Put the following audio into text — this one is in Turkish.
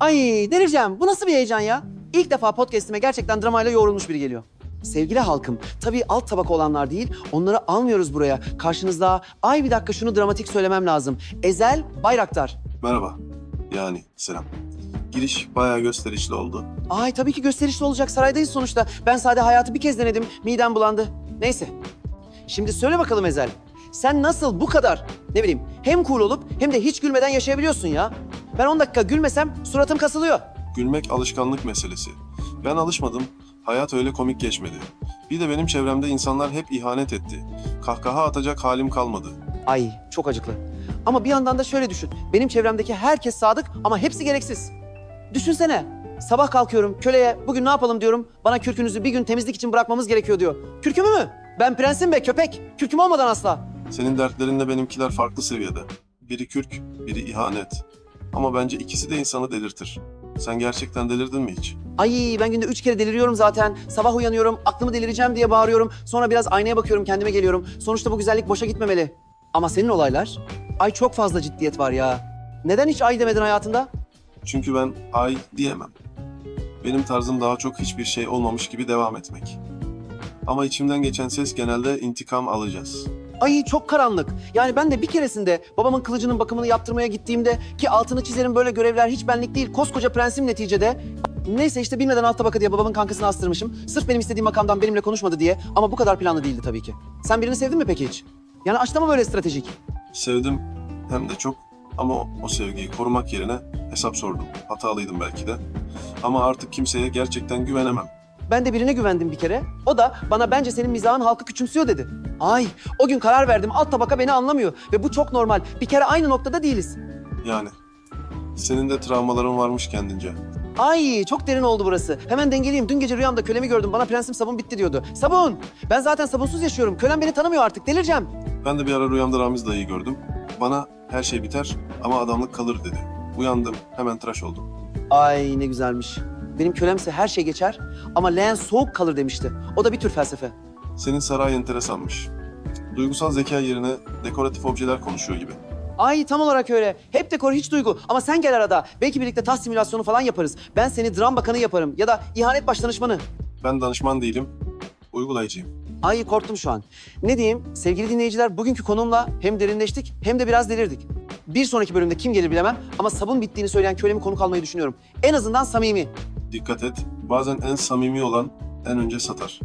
Ay delireceğim. Bu nasıl bir heyecan ya? İlk defa podcast'ime gerçekten dramayla yoğrulmuş biri geliyor. Sevgili halkım, tabii alt tabaka olanlar değil, onları almıyoruz buraya. Karşınızda, ay bir dakika şunu dramatik söylemem lazım. Ezel Bayraktar. Merhaba. Yani selam. Giriş bayağı gösterişli oldu. Ay tabii ki gösterişli olacak, saraydayız sonuçta. Ben sade hayatı bir kez denedim, midem bulandı. Neyse. Şimdi söyle bakalım Ezel. Sen nasıl bu kadar, ne bileyim, hem cool olup hem de hiç gülmeden yaşayabiliyorsun ya? Ben 10 dakika gülmesem suratım kasılıyor. Gülmek alışkanlık meselesi. Ben alışmadım. Hayat öyle komik geçmedi. Bir de benim çevremde insanlar hep ihanet etti. Kahkaha atacak halim kalmadı. Ay çok acıklı. Ama bir yandan da şöyle düşün. Benim çevremdeki herkes sadık ama hepsi gereksiz. Düşünsene. Sabah kalkıyorum köleye bugün ne yapalım diyorum. Bana kürkünüzü bir gün temizlik için bırakmamız gerekiyor diyor. Kürkümü mü? Ben prensim be köpek. Kürküm olmadan asla. Senin dertlerinle benimkiler farklı seviyede. Biri kürk, biri ihanet. Ama bence ikisi de insanı delirtir. Sen gerçekten delirdin mi hiç? Ay ben günde üç kere deliriyorum zaten. Sabah uyanıyorum, aklımı delireceğim diye bağırıyorum. Sonra biraz aynaya bakıyorum, kendime geliyorum. Sonuçta bu güzellik boşa gitmemeli. Ama senin olaylar? Ay çok fazla ciddiyet var ya. Neden hiç ay demedin hayatında? Çünkü ben ay diyemem. Benim tarzım daha çok hiçbir şey olmamış gibi devam etmek. Ama içimden geçen ses genelde intikam alacağız. Ay çok karanlık. Yani ben de bir keresinde babamın kılıcının bakımını yaptırmaya gittiğimde ki altını çizerim böyle görevler hiç benlik değil. Koskoca prensim neticede. Neyse işte bilmeden alt tabaka diye babamın kankasını astırmışım. Sırf benim istediğim makamdan benimle konuşmadı diye. Ama bu kadar planlı değildi tabii ki. Sen birini sevdin mi peki hiç? Yani mı böyle stratejik? Sevdim hem de çok ama o, o sevgiyi korumak yerine hesap sordum. Hatalıydım belki de. Ama artık kimseye gerçekten güvenemem. Ben de birine güvendim bir kere. O da bana bence senin mizahın halkı küçümsüyor dedi. Ay o gün karar verdim alt tabaka beni anlamıyor. Ve bu çok normal. Bir kere aynı noktada değiliz. Yani senin de travmaların varmış kendince. Ay çok derin oldu burası. Hemen dengeleyeyim. Dün gece rüyamda kölemi gördüm. Bana prensim sabun bitti diyordu. Sabun! Ben zaten sabunsuz yaşıyorum. Kölem beni tanımıyor artık. Delireceğim. Ben de bir ara rüyamda Ramiz dayıyı gördüm. Bana her şey biter ama adamlık kalır dedi. Uyandım hemen tıraş oldum. Ay ne güzelmiş. Benim kölemse her şey geçer ama leğen soğuk kalır demişti. O da bir tür felsefe. Senin saray enteresanmış. Duygusal zeka yerine dekoratif objeler konuşuyor gibi. Ay tam olarak öyle. Hep dekor hiç duygu. Ama sen gel arada. Belki birlikte taş simülasyonu falan yaparız. Ben seni dram bakanı yaparım. Ya da ihanet baş danışmanı. Ben danışman değilim, uygulayıcıyım. Ay korktum şu an. Ne diyeyim? Sevgili dinleyiciler bugünkü konumla hem derinleştik hem de biraz delirdik. Bir sonraki bölümde kim gelir bilemem ama sabun bittiğini söyleyen kölemi konuk almayı düşünüyorum. En azından samimi. Dikkat et, bazen en samimi olan en önce satar.